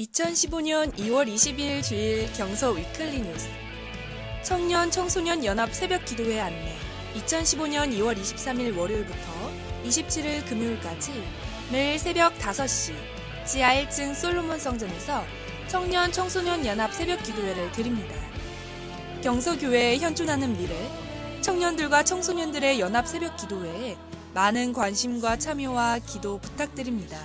2015년 2월 20일 주일 경서 위클리 뉴스 청년 청소년 연합 새벽 기도회 안내 2015년 2월 23일 월요일부터 27일 금요일까지 매일 새벽 5시 지하 1층 솔로몬 성전에서 청년 청소년 연합 새벽 기도회를 드립니다. 경서교회에 현존하는 미래 청년들과 청소년들의 연합 새벽 기도회에 많은 관심과 참여와 기도 부탁드립니다.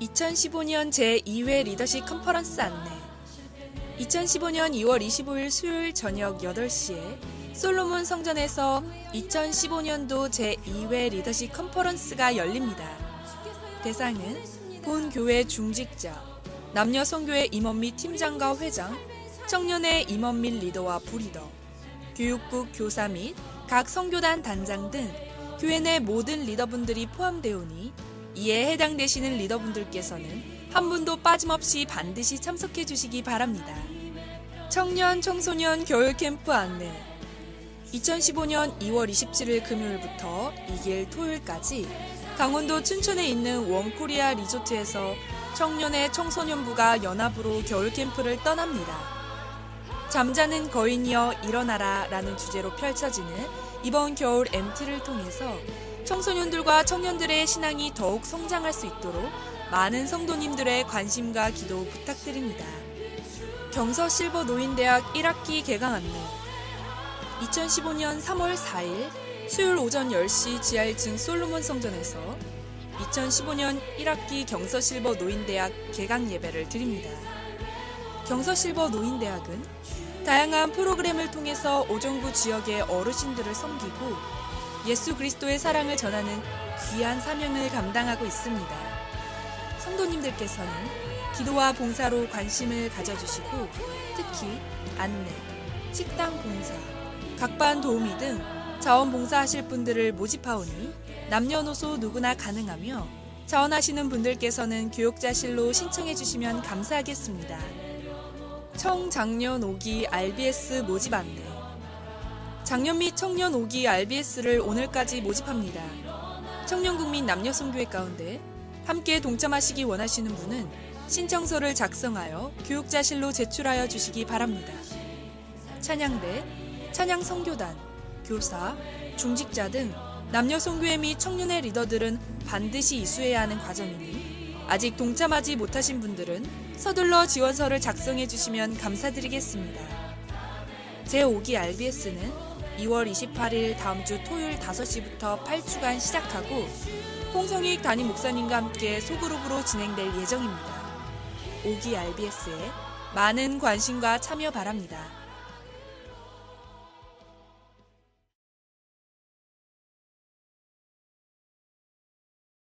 2015년 제2회 리더십 컨퍼런스 안내 2015년 2월 25일 수요일 저녁 8시에 솔로몬 성전에서 2015년도 제2회 리더십 컨퍼런스가 열립니다. 대상은 본 교회 중직자, 남녀 성교회 임원 및 팀장과 회장, 청년의 임원 및 리더와 부리더, 교육국 교사 및각 성교단 단장 등 교회 내 모든 리더분들이 포함되오니 이에 해당되시는 리더분들께서는 한 분도 빠짐없이 반드시 참석해 주시기 바랍니다. 청년 청소년 겨울 캠프 안내 2015년 2월 27일 금요일부터 2일 토요일까지 강원도 춘천에 있는 원코리아 리조트에서 청년의 청소년부가 연합으로 겨울 캠프를 떠납니다. 잠자는 거인이여 일어나라 라는 주제로 펼쳐지는 이번 겨울 MT를 통해서 청소년들과 청년들의 신앙이 더욱 성장할 수 있도록 많은 성도님들의 관심과 기도 부탁드립니다. 경서 실버 노인대학 1학기 개강 안내 2015년 3월 4일 수요일 오전 10시 지하 1층 솔로몬 성전에서 2015년 1학기 경서 실버 노인대학 개강 예배를 드립니다. 경서 실버 노인대학은 다양한 프로그램을 통해서 오정부 지역의 어르신들을 섬기고 예수 그리스도의 사랑을 전하는 귀한 사명을 감당하고 있습니다. 성도님들께서는 기도와 봉사로 관심을 가져주시고 특히 안내, 식당 봉사, 각반 도우미 등 자원봉사하실 분들을 모집하오니 남녀노소 누구나 가능하며 자원하시는 분들께서는 교육자실로 신청해 주시면 감사하겠습니다. 청장년 5기 RBS 모집 안내 장년 및 청년 5기 RBS를 오늘까지 모집합니다. 청년국민 남녀성교회 가운데 함께 동참하시기 원하시는 분은 신청서를 작성하여 교육자실로 제출하여 주시기 바랍니다. 찬양대, 찬양성교단, 교사, 중직자 등 남녀성교회 및 청년의 리더들은 반드시 이수해야 하는 과정이니 아직 동참하지 못하신 분들은 서둘러 지원서를 작성해 주시면 감사드리겠습니다. 제5기 RBS는 2월 28일 다음 주 토요일 5시부터 8주간 시작하고 홍성익 담임 목사님과 함께 소그룹으로 진행될 예정입니다. 5기 RBS에 많은 관심과 참여 바랍니다.